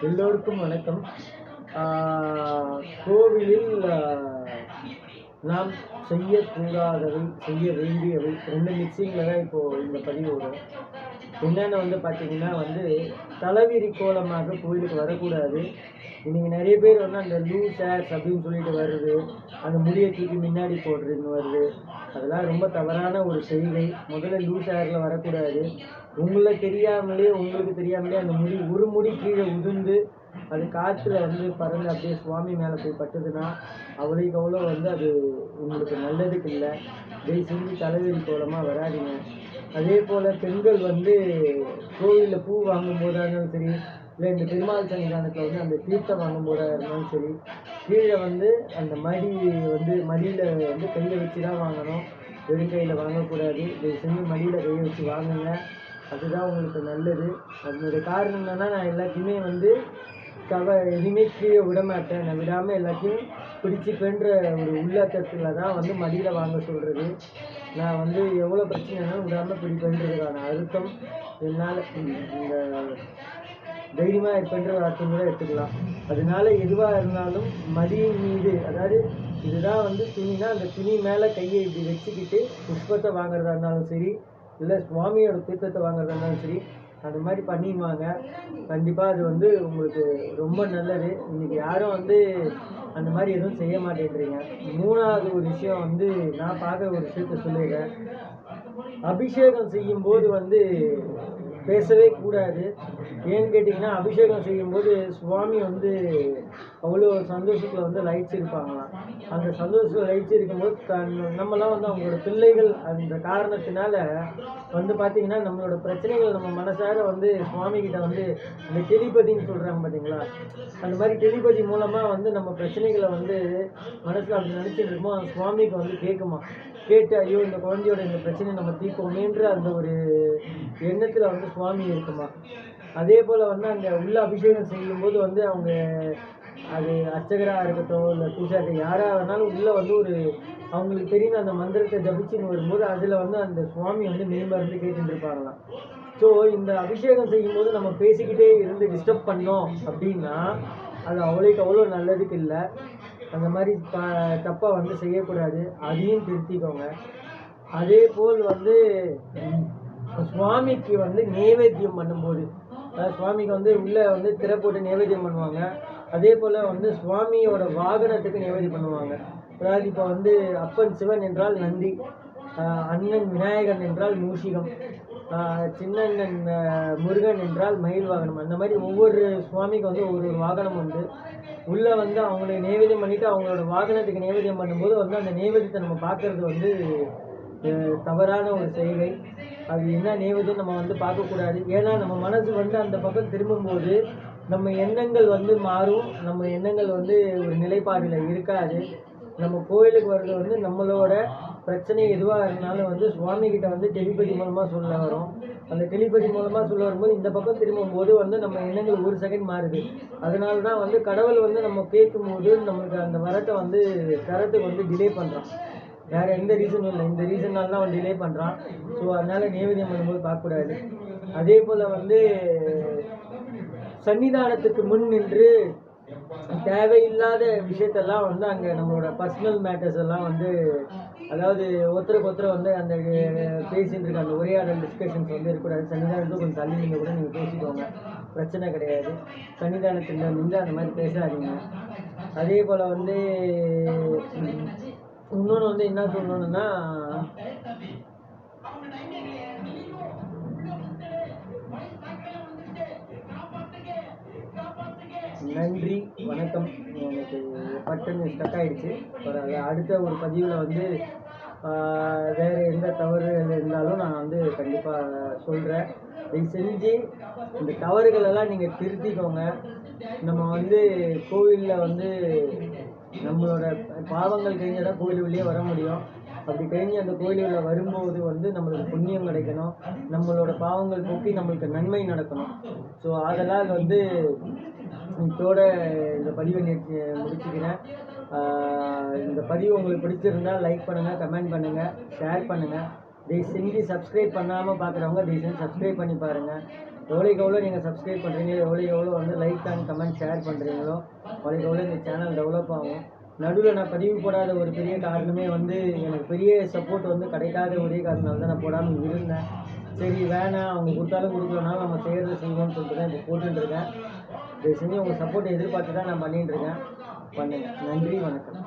எல்லோருக்கும் வணக்கம். ஆஹ் கோவிலில் நாம் செய்யக்கூடாதவை செய்ய வேண்டியவை. ரெண்டு நிச்சயங்களை தான் இப்போது இந்த பதிவு வரும் என்னென்ன வந்து பார்த்தீங்கன்னா வந்து தலைவிரி கோலமாக கோயிலுக்கு வரக்கூடாது. இன்றைக்கி நிறைய பேர் வந்து அந்த லூ ஹேர்ஸ் அப்படின்னு சொல்லிட்டு வருது அந்த முடியை தூக்கி முன்னாடி போடுறதுன்னு வருது. அதெல்லாம் ரொம்ப தவறான ஒரு செய்கை. முதல்ல லூ ஹேரில் வரக்கூடாது. உங்களை தெரியாமலே உங்களுக்கு தெரியாமலே அந்த முடி ஒரு முடி கீழே உதிர்ந்து அது காற்றுல வந்து பறந்து அப்படியே சுவாமி மேலே போய் பட்டுதுன்னா அவளுக்கு அவ்வளோ வந்து அது உங்களுக்கு நல்லதுக்கு இல்லை. தயவு செஞ்சு தலைவலி கோலமாக வராதீங்க. அதே போல் பெண்கள் வந்து கோவிலில் பூ வாங்கும் போதாக இருந்தாலும் சரி இல்லை இந்த பெருமாள் சன்னிதானத்தில் வந்து அந்த தீர்த்தம் வாங்கும் போதாக இருந்தாலும் சரி கீழே வந்து அந்த மடி வந்து மடியில் வந்து கையை வச்சு தான் வாங்கணும். வெறும் கையில் வாங்கக்கூடாது. தயவு செஞ்சு மடியில் கையை வச்சு வாங்குங்க. அதுதான் உங்களுக்கு நல்லது. அதனுடைய காரணம் என்னன்னா நான் எல்லாத்தையுமே வந்து கவ எதுவுமே கீழே விட மாட்டேன். நான் விடாமல் எல்லாத்தையும் பிடிச்சிப்பேன்ற ஒரு உள்ளத்தத்தில் தான் வந்து மடியில் வாங்க சொல்கிறது நான் வந்து எவ்வளோ பிரச்சனைனாலும் விடாமல் பிடிப்பேன்றதுக்கான அர்த்தம் என்னால் இந்த தைரியமாக இருப்பேன்ற அர்த்தம் கூட எடுத்துக்கலாம். அதனால எதுவாக இருந்தாலும் மதியின் மீது அதாவது இதுதான் வந்து துணினா அந்த துணி மேலே கையை இப்படி வச்சுக்கிட்டு புஷ்பத்தை வாங்குறதா இருந்தாலும் சரி இல்லை சுவாமியோட தீர்த்தத்தை வாங்குறதா இருந்தாலும் சரி அது மாதிரி பண்ணிடுவாங்க கண்டிப்பாக அது வந்து உங்களுக்கு ரொம்ப நல்லது. இன்றைக்கி யாரும் வந்து அந்த மாதிரி எதுவும் செய்ய மாட்டேன்றீங்க. மூணாவது ஒரு விஷயம் வந்து நான் பார்க்குற ஒரு விஷயத்த சொல்லிடுறேன் அபிஷேகம் செய்யும்போது வந்து பேசவே கூடாது. ஏன்னு கேட்டிங்கன்னா அபிஷேகம் செய்யும்போது சுவாமி வந்து அவ்வளோ சந்தோஷத்தில் வந்து லைட்ஸ் இருப்பாங்களாம் அந்த சந்தோஷத்தில் லைட்ஸ் இருக்கும்போது தன் நம்மலாம் வந்து அவங்களோட பிள்ளைகள் அந்த காரணத்தினால வந்து பார்த்திங்கன்னா நம்மளோட பிரச்சனைகள் நம்ம மனசார வந்து சுவாமிகிட்ட வந்து இந்த டெலிபதின்னு சொல்கிறாங்க பார்த்தீங்களா அந்த மாதிரி டெலிபதி மூலமாக வந்து நம்ம பிரச்சனைகளை வந்து மனசில் அப்படி நினச்சிட்டு இருக்கோம் அந்த சுவாமிக்கு வந்து கேட்குமா? கேட்டு ஐயோ இந்த குழந்தையோட இந்த பிரச்சனையை நம்ம தீர்ப்போமேன்ற அந்த ஒரு எண்ணத்தில் வந்து சுவாமி இருக்குமா? அதே போல் வந்து அங்கே உள்ள அபிஷேகம் செய்யும்போது வந்து அவங்க அது அர்ச்சகராக இருக்கட்டும் இல்லை பூஜாரி யாராக வேணாலும் உள்ளே வந்து ஒரு அவங்களுக்கு தெரியும் அந்த மந்திரத்தை ஜபிச்சுன்னு வரும்போது அதில் வந்து அந்த சுவாமி வந்து மேம்பருந்து கேட்டுருப்பாங்களாம் ஸோ இந்த அபிஷேகம் செய்யும்போது நம்ம பேசிக்கிட்டே இருந்து டிஸ்டர்ப் பண்ணோம் அப்படின்னா அது அவ்வளோக்கு அவ்வளோ நல்லதுக்கு இல்லை. அந்த மாதிரி த தப்பாக வந்து செய்யக்கூடாது. அதையும் திருத்திக்கோங்க. அதே போல் வந்து சுவாமிக்கு வந்து நைவேத்தியம் பண்ணும்போது சுவாமிக்கு வந்து உள்ளே வந்து திரை போட்டு நைவேத்தியம் பண்ணுவாங்க. அதே போல் வந்து சுவாமியோட வாகனத்துக்கு நிவேதி பண்ணுவாங்க. அதாவது இப்போ வந்து அப்பன் சிவன் என்றால் நந்தி அண்ணன் விநாயகன் என்றால் மூஷிகம் சின்னண்ணன் முருகன் என்றால் மயில் வாகனம். அந்த மாதிரி ஒவ்வொரு சுவாமிக்கு வந்து ஒவ்வொரு ஒரு வாகனம் உண்டு. உள்ளே வந்து அவங்களுக்கு நைவேத்தியம் பண்ணிவிட்டு அவங்களோட வாகனத்துக்கு நைவேத்தியம் பண்ணும்போது வந்து அந்த நைவேத்தியத்தை நம்ம பார்க்கறது வந்து தவறான ஒரு செய்கை அது என்ன நைவேத்தியம் நம்ம வந்து பார்க்கக்கூடாது. ஏன்னா நம்ம மனசு வந்து அந்த பக்கம் திரும்பும்போது நம்ம எண்ணங்கள் வந்து மாறும். நம்ம எண்ணங்கள் வந்து ஒரு நிலைப்பாடில் இருக்காது. நம்ம கோயிலுக்கு வர்றது வந்து நம்மளோட பிரச்சனை எதுவாக இருந்தாலும் வந்து சுவாமிகிட்ட வந்து டெலிபதி மூலமாக சொல்ல வரும் அந்த டெலிபதி மூலமாக சொல்ல வரும்போது இந்த பக்கம் திரும்பும்போது வந்து நம்ம எண்ணங்கள் ஒரு செகண்ட் மாறுது. அதனால தான் வந்து கடவுள் வந்து நம்ம கேட்கும்போது நம்மளுக்கு அந்த வரத்தை வந்து தரத்துக்கு வந்து டிலே பண்ணுறான் வேறு எந்த ரீசனும் இல்லை. இந்த ரீசனால் தான் அவன் டிலே பண்ணுறான் ஸோ அதனால் நேவேதியம் பண்ணும்போது பார்க்கக்கூடாது. அதே போல் வந்து சன்னிதானத்துக்கு முன் நின்று தேவையில்லாத விஷயத்தெல்லாம் வந்து அங்கே நம்மளோட பர்சனல் மேட்டர்ஸ் எல்லாம் வந்து அதாவது ஒருத்தருக்கு ஒருத்தர் வந்து அந்த பேசிகிட்டு இருக்க அந்த உரையாடல் டிஸ்கஷன்ஸ் வந்து இருக்கக்கூடாது. சன்னிதானத்துக்கு கொஞ்சம் தள்ளி நீங்கள் கூட நீங்கள் பேசிக்கோங்க. பிரச்சனை கிடையாது. சன்னிதானத்தில் நின்று அந்த மாதிரி பேசாதீங்க. அதே போல் வந்து இன்னொன்று வந்து என்ன சொல்லணுன்னா நன்றி வணக்கம். எனக்கு பட்டன் ஸ்டக் ஆகிடுச்சு பரவாயில்ல. அடுத்த ஒரு பதிவில் வந்து வேறு எந்த தவறு இருந்தாலும் நான் வந்து கண்டிப்பாக சொல்கிறேன் இதை செஞ்சு இந்த தவறுகளெல்லாம் நீங்கள் திருத்திக்கோங்க. நம்ம வந்து கோவிலில் வந்து நம்மளோட பாவங்கள் கழிஞ்சால் தான் கோவில் வெளியே வர முடியும். அப்படி கழிஞ்சு அந்த கோயிலுக்குள்ள வரும்போது வந்து நம்மளுக்கு புண்ணியம் கிடைக்கணும். நம்மளோட பாவங்கள் போக்கி நம்மளுக்கு நன்மை நடக்கணும். ஸோ அதெல்லாம் வந்து இதோட இந்த பதிவை நிறுத்தி முடிச்சுக்கிறேன். இந்த பதிவு உங்களுக்கு பிடிச்சிருந்தா லைக் பண்ணுங்கள் கமெண்ட் பண்ணுங்கள் ஷேர் பண்ணுங்கள் தயவு செஞ்சு சப்ஸ்கிரைப் பண்ணாமல் பார்க்குறவங்க தயவு செஞ்சு சப்ஸ்கிரைப் பண்ணி பாருங்கள் எவ்வளோக்கு எவ்வளோ நீங்கள் சப்ஸ்கிரைப் பண்ணுறீங்களோ எவ்வளோக்கு எவ்வளோ வந்து லைக் அண்ட் கமெண்ட் ஷேர் பண்ணுறீங்களோ அவ்வளோக்கு எவ்வளோ இந்த சேனல் டெவலப் ஆகும். நடுவில் நான் பதிவு போடாத ஒரு பெரிய காரணமே வந்து எனக்கு பெரிய சப்போர்ட் வந்து கிடைக்காத ஒரே காரணத்தால் தான் நான் போடாமல் இருந்தேன். சரி வேணாம். அவங்க கொடுத்தாலும் கொடுக்கலனாலும் நம்ம செய்கிறத செய்வோம்னு சொல்லிட்டு தான் இப்போ போட்டுருக்கேன் இதை செஞ்சு உங்கள் சப்போர்ட்டை எதிர்பார்த்து தான் நான் பண்ணிட்டு இருக்கேன். பண்ணுங்கள் நன்றி வணக்கம்.